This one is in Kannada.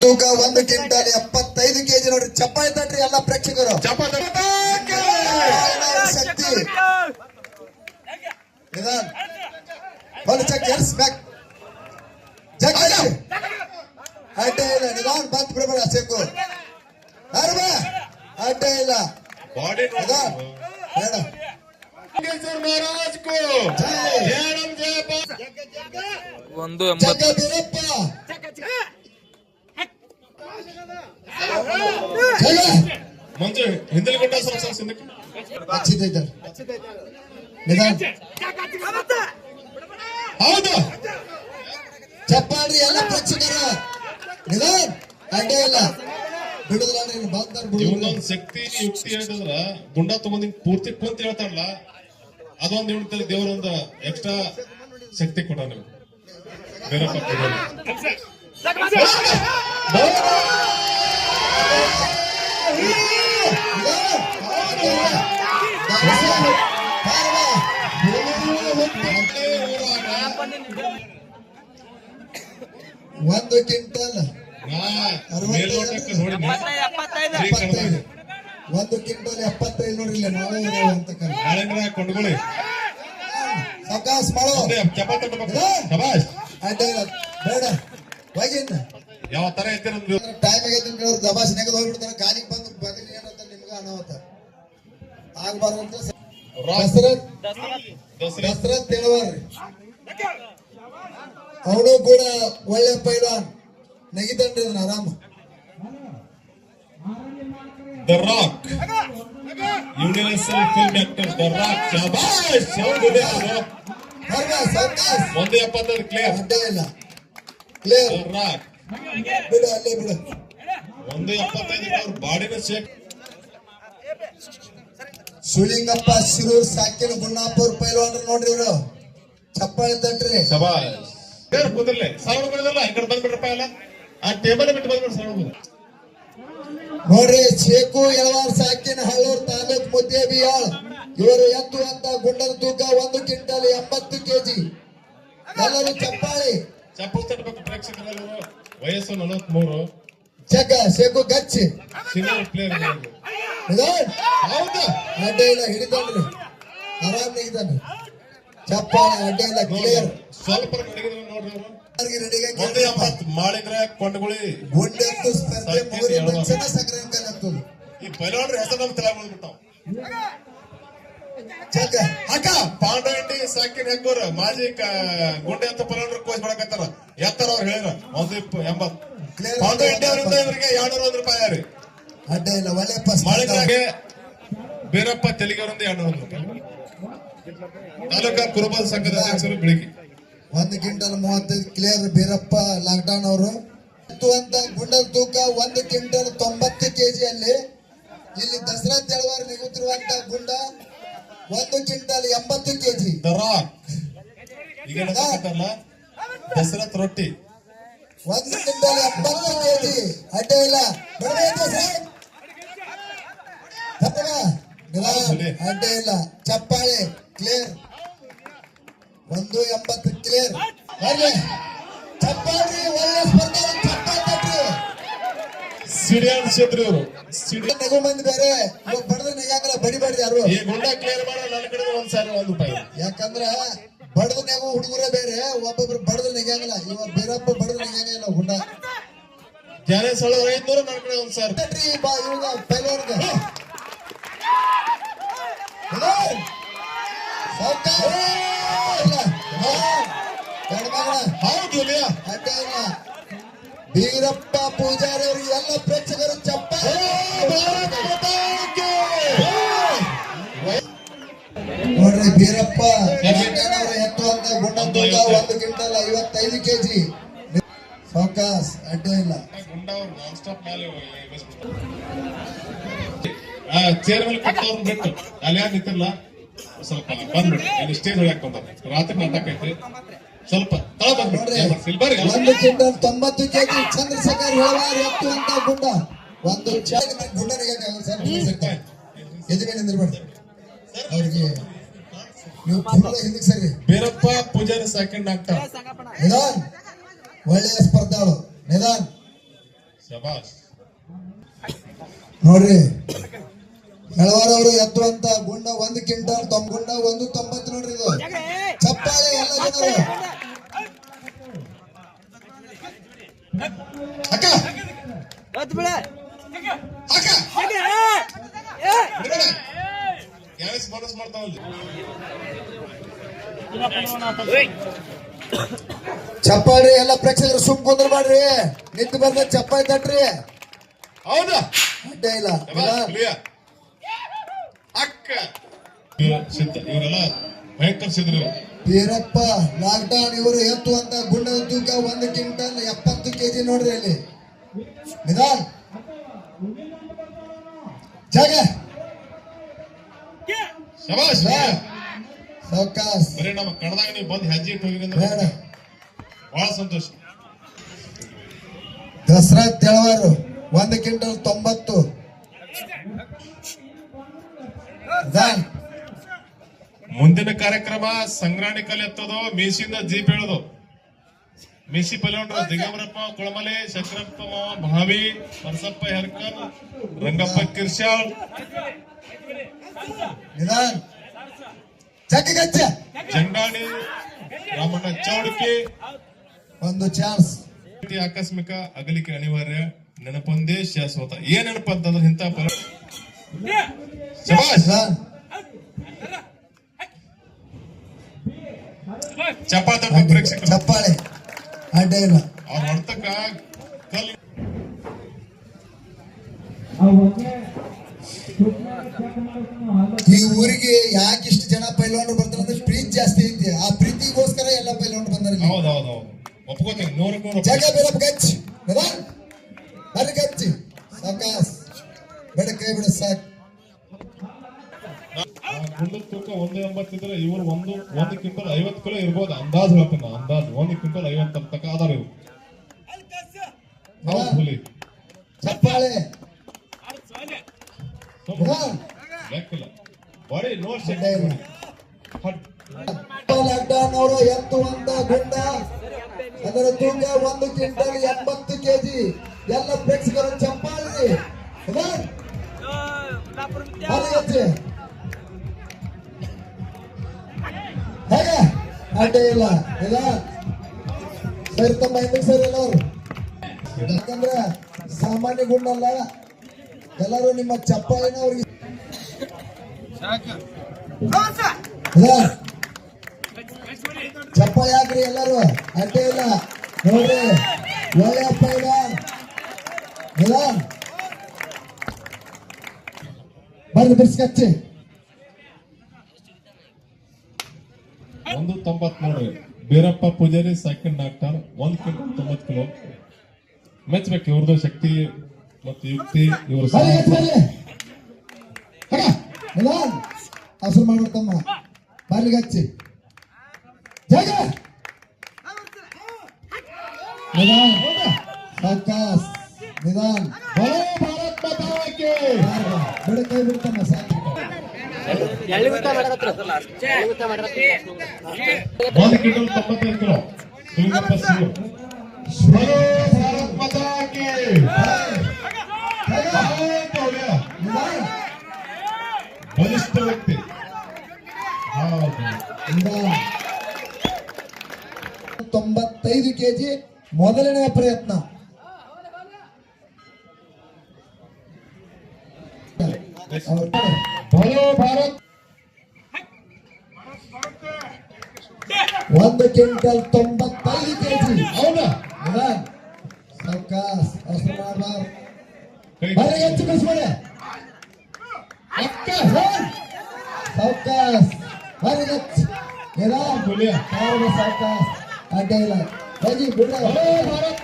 ತೂಕ ಒಂದು ಕ್ವಿಂಟಲ್ ಎಪ್ಪತ್ತೈದು ಕೆಜಿ ನೋಡ್ರಿ ಚಪ್ಪಾಳಿ ತಟ್ರಿ ಎಲ್ಲ ಪ್ರೇಕ್ಷಕರು. ಶಕ್ತಿ. ನಿಧಾನ್. ಒಂದು ಚೆಕ್ ಅಡ್ಡ ಇಲ್ಲ ನಿಧಾನ್ ಬಂತ್ ಬಿಡಬೇಡ ಸೇಕು ಅರ್ಬ ಅಡ್ಡ ಇಲ್ಲ. ನಿಧಾನ್. ಬೇಡ. ಒಂದು ಎಂಬತ್ತು. ಮಂಜು ಸ್ವಲ್ಪ ಹಿಂದಕ್ಕೆ? ಹಚ್ಚಿದ್ದೈತೆ ನಿಧಾನ್. ಹೌದು. ಚಪ್ಪಾಡ್ರಿ ಎಲ್ಲ ಪ್ರೇಕ್ಷಕರು. ನಿಧಾನ್. ಅಡ್ಡ ಇಲ್ಲ. ಶಕ್ತಿ, ಯುಕ್ತಿ ಹೇಳಿದ್ರ ಗುಂಡ ತಗೊಂಡ್ ಪೂರ್ತಿ ಕುಂತ ಹೇಳ್ತಾರಲ್ಲ, ಅದೊಂದ್ ದೇವರ ದೇವರೊಂದು ಎಕ್ಸ್ಟ್ರಾ ಶಕ್ತಿ ಕೊಟ್ಟ ನೀವು ಬೇರೆ ಒಂದು ಕ್ವಿಂಟಲ್ ಒಂದು ಕ್ವಿಂಟಲ್ ಎಪ್ಪತ್ತೈದು ನೋಡ್ರಿಲ್ಲ ನಾಳೆ ಅಂತ ಕೊಂಡ್ಕೊಳ್ಳಿ ಸಾವಕಾಶ ಮಾಡೋ ಚಪಾತಿ ಬೇಡ. ಹೋಗಿಂದ ಯಾವ ತರ ಐತೆ ಟೈಮ್ ಆಗೈತೆ ಅಂತ ಹೇಳಿದ್ರೆ ದಬಾಸ್ ನೆಗದ್ ಹೋಗ್ಬಿಡ್ತಾರೆ. ಕಾಲಿಗೆ ಬಂದು ಬದಲಿ ಏನಂತ ನಿಮ್ಗೆ ಅನಾಹುತ. ಆಗ್ಬಾರ್ದಂತ ದಸರತ್ ದಸರಾ. ದಸರತ್ ತಿಳುವರ್ರಿ ಅವನು ಕೂಡ ಒಳ್ಳೆ ಪೈಲಾನ್ ನೆಗಿತಾನ್ರಿ ಅದನ್ನ ಆರಾಮ. The Rock Universal film actor the Rock ಸಾವಕಾಶ ಒಂದು ಎಪ್ಪತ್ತೈದು ಕ್ಲಿಯರ್ ಅಡ್ಡ ಇಲ್ಲ. ಬಿಡು ಅಲ್ಲೇ ಬಿಡು ಒಂದು ಎಪ್ಪತ್ತೈದು ಅವ್ರ ಬಾಡಿನ ಶೇಕ್ ಸುಳಿಂಗಪ್ಪ ಶಿರೂರ್ ಸಾಕಿನ ಗುಣ್ಣಾಪುರ್ ಪೈಲ್ವಾನ್ರು ನೋಡ್ರಿ ಇವ್ರು. ಚಪ್ಪಾಳಿ ತಟ್ರಿ. ಶಬಾಷ್. ಬೇರೆ ಕೂದಲೇ ಸೌಂಡ್ ಬರೋದಲ್ಲ ಈ ಕಡೆ ಬಂದ್ಬಿಡ್ರಪ್ಪ ಎಲ್ಲ? ಆ ಟೇಬಲ್ ಬಿಟ್ಟು ಬಂದ್ಬಿಡ್ರಿ ನೋಡ್ರಿ ಶೇಕು ಎಳವಾರ್ ಸಾಕಿನ ಹಳ್ಳೂರ್ ತಾಲೂಕ್ ಮುದ್ದೇಬಿ ಬಿಯಾಳ್ ಇವರು ಎತ್ತುವಂತ ಗುಂಡದ ತೂಕ ಒಂದು ಕ್ವಿಂಟಲ್ ಎಂಬತ್ತು ಕೆಜಿ. ಎಲ್ಲರೂ ಚಪ್ಪಾಳಿ. ಚಪ್ಪಲ್ ತಟ್ಟಬೇಕು ಪ್ರೇಕ್ಷಕರು ವಯಸ್ಸು ನಲವತ್ಮೂರು ಜಗ್ಗ ಶೇಕು ಗಚ್ಚಿ ಸೀನಿಯರ್ ಪ್ಲೇಯರ್. ಹೌದು? ಅಡ್ಡ ಇಲ್ಲ ಹಿಡಿತಾನ್ರಿ ಆರಾಮ್ ನಿಗಿದಾನೆ ಚಪ್ಪಾಳಿ ಅಡ್ಡ ಇಲ್ಲ ಕ್ಲಿಯರ್ ಸ್ವಲ್ಪ ನಡಗಿದ್ರು ನೋಡ್ರಿ ಎಂಬತ್ತು ಮಾಳಿಗ್ರ ಕೊಂಡಗುಳಿ. ಸ್ಪರ್ಧೆ ಮುಗಿದ ತಕ್ಷಣ ಸಕ್ರೆ ಅಂಕಲ್ ಈ ಪೈಲವಾನ್ರ ಹೆಸರು ನಮ್ಮ ತಲೆ ಬಂದ್ಬಿಟ್ಟಾವ. ಅಕ್ಕ ಪಾಂಡವಂಡಿ ಸಾಕಿನ ಹೆಗ್ಗೋರ ಮಾಜಿ ಗುಂಡೆ ಅಂತ ಪೈಲವಾನ್ರ ಕೋಚ್ ಮಾಡಕತ್ತಾರ. ಎತ್ತರ ಅವ್ರು ಹೇಳಿರ ಒಂದು ಎಂಬತ್. ಪಾಂಡವಂಡಿ ಅವರಿಂದ ಇವರಿಗೆ ಎರಡ್ನೂರ ಒಂದ್ ರೂಪಾಯಿ ರೀ ಅಡ್ಡ ಇಲ್ಲ ಒಳ್ಳೆ ಪಾಸ್ ಮಾಳಿಗ್ರಾಗೆ ಬೀರಪ್ಪ ತೆಲಿಗವರಿಂದ ಎರಡ್ನೂರ ಒಂದು ರೂಪಾಯಿ. ತಾಲೂಕಾ ಕುರುಬ ಸಂಘದ ಅಧ್ಯಕ್ಷರು ಬೆಳಿಗ್ಗೆ. ಒಂದು ಕ್ವಿಂಟಲ್ ಮೂವತ್ತೈದು ಕ್ಲಿಯರ್ ಬೀರಪ್ಪ ಲಾಕ್ಡೌನ್ ಅವರು. ಅಂತ ಗುಂಡದ ತೂಕ ಒಂದು ಕ್ವಿಂಟಲ್ ತೊಂಬತ್ತು ಕೆಜಿ ಅಲ್ಲಿ ಇಲ್ಲಿ ದಸರಾ ತೆಳವಾರ ನಿಗುತ್ತಿರುವಂತ ಗುಂಡ ಒಂದು ಕ್ವಿಂಟಲ್ ಎಂಬತ್ತು ಕೆಜಿ. ದರಾ ಈಗ ಏನಂತಾರಲ್ಲ ದಸರತ್ ರೊಟ್ಟಿ. ಒಂದು ಕ್ವಿಂಟಲ್ ಎಂಬತ್ತು ಕೆಜಿ. ಅಡ್ಡ ಇಲ್ಲ. ಅಡ್ಡ ಇಲ್ಲ. ಚಪ್ಪಾಳೆ. ಕ್ಲಿಯರ್ ಒಂದು ಎಂಬತ್ತು ಕ್ಲಿಯರ್ ಬರ್ಲಿ. ಚಪ್ಪಾಳಿ ಒಳ್ಳೆ ಸ್ಪರ್ಧೆ ಸಿಡಿಯಾನ್ ಕ್ಷೇತ್ರಿ ಸಿಡಿ ನಗು ಮಂದಿ ಬೇರೆ ಇವಾಗ ಬಡದ ನಗಾಗಲ್ಲ ಬಡಿಬಾರ್ದು ಯಾರು? ಈ ಗುಂಡ ಕ್ಲಿಯರ್ ಮಾಡೋ ನನ್ನ ಕಡೆ ಒಂದ್ ಸಾರಿ ಒಂದ್ ರೂಪಾಯಿ. ಯಾಕಂದ್ರ ಬಡದ ನೆಗು ಹುಡುಗರೇ ಬೇರೆ ಒಬ್ಬೊಬ್ರು ಬಡದ ನೆಗಾಗಲ್ಲ ಇವಾಗ ಬೇರಪ್ಪ ಬಡದ ನೆಗಾಗಲ್ಲ ಹುಡ್ಡ ಜ್ಞಾನೇಶ್ ಸಳ ಐದ್ನೂರು ನನ್ನ ಕಡೆ ಒಂದ್ ಸಾರಿ. ಬಾ ಇವಾಗ ಪೈಲವರ್ಗ ಹೌದು ಅಡ್ಡ ಇಲ್ಲ. ಬೀರಪ್ಪ ಪೂಜಾರಿ ಅವರಿಗೆ ಎಲ್ಲ ಪ್ರೇಕ್ಷಕರು ಚಪ್ಪ. ನೋಡ್ರಿ ಬೀರಪ್ಪ ಅವ್ರ ಎತ್ತುವಂತ ಗುಂಡ ತೂಕ ಒಂದು ಕ್ವಿಂಟಲ್ ಐವತ್ತೈದು ಕೆಜಿ. ಫೋಕಸ್ ಅಡ್ಡ ಇಲ್ಲ. ಚೇರ್ ಮೇಲೆ ಕೂತವ್ರನ್ನ ಬಿಟ್ಟು. ಅಲ್ಲಿ ಯಾರು ನಿಂತಿಲ್ಲ ಸ್ವಲ್ಪ ಬಂದ್ಬಿಡಿ. ಇಲ್ಲಿ ಸ್ಟೇಜ್ ಬಂದ ರಾತ್ರಿ ನಾಟಕ ಐತಿ ಸ್ವಲ್ಪ ಸಿಲ್ಬರ್ ಒಂದು ಕ್ವಿಂಟಲ್ ತೊಂಬತ್ತು ಕೆಜಿ ಚಂದ್ರಶೇಖರ್ ಗುಂಡ. ಒಂದು ಗುಂಡನಿಗೆ ಸರ್ ಅವ್ರಿಗೆ ನೀವು ಹಿಂದಕ್ಕೆ ಬೇರಪ್ಪ ಪೂಜಾರಿ ಸೆಕೆಂಡ್ ಆಗ್ತಾರ ನಿಧಾನ್. ಒಳ್ಳೆಯ ಸ್ಪರ್ಧಾಳು. ನಿಧಾನ್. ಶಬಾಷ್. ನೋಡ್ರಿ. ಹೆಳವಾರ ಅವರು ಎತ್ತುವಂತ ಗುಂಡ ಒಂದು ಕ್ವಿಂಟಲ್ ತೊಂಬ ಗುಂಡ ಒಂದು ತೊಂಬತ್ತು ನೋಡ್ರಿ ಇದು. ಅಕ್ಕ ಬಿಡ ಮಾಡ್ತಾವಲ್ಲಿ ಚಪ್ಪಾಳಿ ಎಲ್ಲ ಪ್ರೇಕ್ಷಕರು ಸುಮ್ ಕುಂದ್ರಬೇಡ್ರಿ ನಿಂತು ಬರ್ದ ಚಪ್ಪಾಯಿ ತಟ್ರಿ. ಹೌದಾ? ಅಡ್ಡ ಇಲ್ಲ. ಅಕ್ಕ. ಇವರೆಲ್ಲ ಭಯಂಕರ ಸಿದ್ರು ಬೀರಪ್ಪ ಲಾಕ್ಡೌನ್ ಇವರು ಎತ್ತುವಂತ ಗುಂಡದ ತೂಕ ಒಂದು ಕ್ವಿಂಟಲ್ ಎಪ್ಪತ್ತು ಕೆಜಿ ನೋಡ್ರಿ ಅಲ್ಲಿ. ನಿಧಾನ್. ಜಾಗ. ಶಬಾಷ್. ಸಾವ್ಕಾಸ್. ಬರೀ ನಮ್ಮ ಕನ್ನಡದಾಗ ನೀವು ಬಂದು ಹೆಜ್ಜೆ ಇಟ್ಟು ಹೋಗಿರಿ ಬೇಡ. ಅಂದ್ರೆ ಬಹಳ ಸಂತೋಷ. ದಸರಾ ತೆಳವಾರು ಒಂದು ಕ್ವಿಂಟಲ್ ತೊಂಬತ್ತು. ನಿಧಾನ್. ಮುಂದಿನ ಕಾರ್ಯಕ್ರಮ ಸಂಗ್ರಾಣಿ ಕಲೆ ಎತ್ತೋದು ಮೀಸಿಂದ ಜೀಪ್ ಹೇಳೋದು ಮೀಸಿ ಪಲ್ಯೊಂಡ್ರು ದಿಗಂಬರಪ್ಪ ಕುಳಮಲೆ ಶಂಕರಪ್ಪ ಭಾವಿ ಪರಸಪ್ಪ ಹೆರ್ಕಲ್ ರಂಗಪ್ಪ ಕಿರ್ಶಾಳ್ ಜಂಡಾಣಿ ರಾಮಣ್ಣ ಚೌಡಕಿ ಒಂದು ಚಾನ್ಸ್. ಆಕಸ್ಮಿಕ ಅಗಲಿಕೆ ಅನಿವಾರ್ಯ ನೆನಪೊಂದೇ ಶಾಶ್ವತ. ಏನ್ ನೆನಪಂತಂದ್ರೆ ಇಂಥ ಪರ ಶಬಾಷ್ ನಿಧಾನ್ ಚಪಾತ ಚಪ್ಪಾಳೆ. ಅಡ್ಡ ಇಲ್ಲ. ಅವ್ರ ಹೊಡ್ತಕ್ಕ ಕಲ್ ಈ ಊರಿಗೆ ಯಾಕೆ ಇಷ್ಟು ಜನ ಪೈಲ್ವಾನರು ಬರ್ತಾರೆ ಅಂದ್ರೆ ಪ್ರೀತಿ ಜಾಸ್ತಿ ಐತಿ. ಆ ಪ್ರೀತಿಗೋಸ್ಕರ ಎಲ್ಲ ಪೈಲ್ವಾನರು ಬಂದಾರೆ ಇಲ್ಲಿ. ಹೌದ್ ಹೌದ್ ಹೌದು ಒಪ್ಕೋತೀನಿ. ನೂರಕ್ಕೆ ನೂರು. ಜಗ ಬೇರೆ ಗಚ್ ನಿಧಾನ್ ಬರ್ರಿ ಗಚ್ಚಿ ಸಾಕಾಸ್ ಬೇಡ ಕೈ ಬಿಡ ಸಾಕ್ ಆ ಗುಂಡದ ತೂಕ ಒಂದು ಎಂಬತ್ತಿದ್ರೆ ಇವರು ಒಂದು ಒಂದು ಕ್ವಿಂಟಲ್ ಐವತ್ತು ಕಿಲೋ ಇರ್ಬೋದು. ಅಂದಾಜು ಹೇಳ್ತೀನಿ ಅಂದಾಜು. ಒಂದು ಕ್ವಿಂಟಲ್ ಐವತ್ತು ತಕ್ಕ ಅದಾರ ಇವು ಹೌದು ಹುಲಿ. ಚಪ್ಪಾಳೆ. ಲೆಕ್ಕಿಲ್ಲ. ಬಾಡಿ ನೋಡ್ ಲಾಕ್ಡೌನ್ ಅವರು ಎತ್ತುವಂತ ಗುಂಡ. ಅದರ ತೂಕ ಒಂದು ಕ್ವಿಂಟಲ್ ಎಂಬತ್ತು ಕೆಜಿ. ಎಲ್ಲ ಪ್ರೇಕ್ಷಕರು ಚಪ್ಪಾಳಿ. ಹೇಗೆ ಅಡ್ಡೆ ಇಲ್ಲ. ಇಲ್ಲ. ಸರಿ ತಮ್ಮ ಹಿಂದಕ್ಕೆ ಸರಿ ಎಲ್ಲರು. ಯಾಕಂದ್ರೆ ಸಾಮಾನ್ಯ ಗುಂಡಲ್ಲ ಎಲ್ಲರೂ ನಿಮ್ಮ ಚಪ್ಪಾಳಿನ ಅವ್ರಿಗೆ ಇಲ್ಲ. ಚಪ್ಪಾಳಿ ಹಾಕ್ರಿ ಎಲ್ಲರೂ. ಅಡ್ಡೆ ಇಲ್ಲ. ನೋಡ್ರಿ, ಒಳ್ಳೆ ಅಪ್ಪ ಇಲ್ಲ. ಇಲ್ಲ ಬರ್ರಿ ಒಂದು ತೊಂಬತ್ ನೋಡ್ರಿ ಬೀರಪ್ಪ ಪೂಜಾರಿ ಸೆಕೆಂಡ್ ಡಾಕ್ಟರ್ ಒಂದ್ ಕ್ವಿಂಟಲ್ ತೊಂಬತ್ ಕಿಲೋ ಮೆಚ್ಚಬೇಕು ಇವ್ರದ್ದು ಶಕ್ತಿ ಮತ್ತು ಯುಕ್ತಿ ಇವ್ರ ಬರ್ರಿ ಗಚ್ಚಿ ಬರ್ರಿ ಹಗ ಇಲ್ಲ ಹಸರು ಮಾಡ್ಬಿಡ್ತಮ್ಮ ಬರ್ರಿ ಗಚ್ಚಿ ಜಾಗ. ನಿಧಾನ್. ಸಾಕಾಸ್ ನಿಧಾನ್. ಬಲೋ ಭಾರತ್ ಮಾತಾಕ್ಕೆ ಬಿಡ ಕೈ ಬಿಡ್ತಮ್ಮ ಸಾಕು. ಒಂದು ಕ್ವಿಂಟಲ್ ತೊಂಬತ್ತೈದು ಕಿಲೋ ಶಿವಲಿಂಗಪ್ಪ ಶಿವ ಬಲೋ ಭಾರತ್ ಮಾತಾಕ್ಕೆ ನಿಧಾನ್ ಬಲಿಷ್ಠ ವ್ಯಕ್ತಿ ಹೌದು ನಿಧಾನ್ ತೊಂಬತ್ತೈದು ಕೆಜಿ ಮೊದಲನೇ ಪ್ರಯತ್ನ. ಅವ್ರು- ಬಲೋ ಭಾರತ್ ಒಂದು ಕ್ವಿಂಟಲ್ ತೊಂಬತ್ತೈದು ಕೆಜಿ. ಹೌದಾ? ಸಾವ್ಕಾಸ್ ಅವಸರ ಮಾಡಬಾರ್ದು. ಬರೀ ಹೆಚ್ಚು ಕಳಿಸ್ಬೇಡ ಅಕ್ಕ ಸಾವ್ಕಾಸ್ ಬರೀ ಹೆಚ್ಚು. ಅಡ್ಡ ಇಲ್ಲ. ಹೋಗಿ ಬಿಡ ಭಾರತ್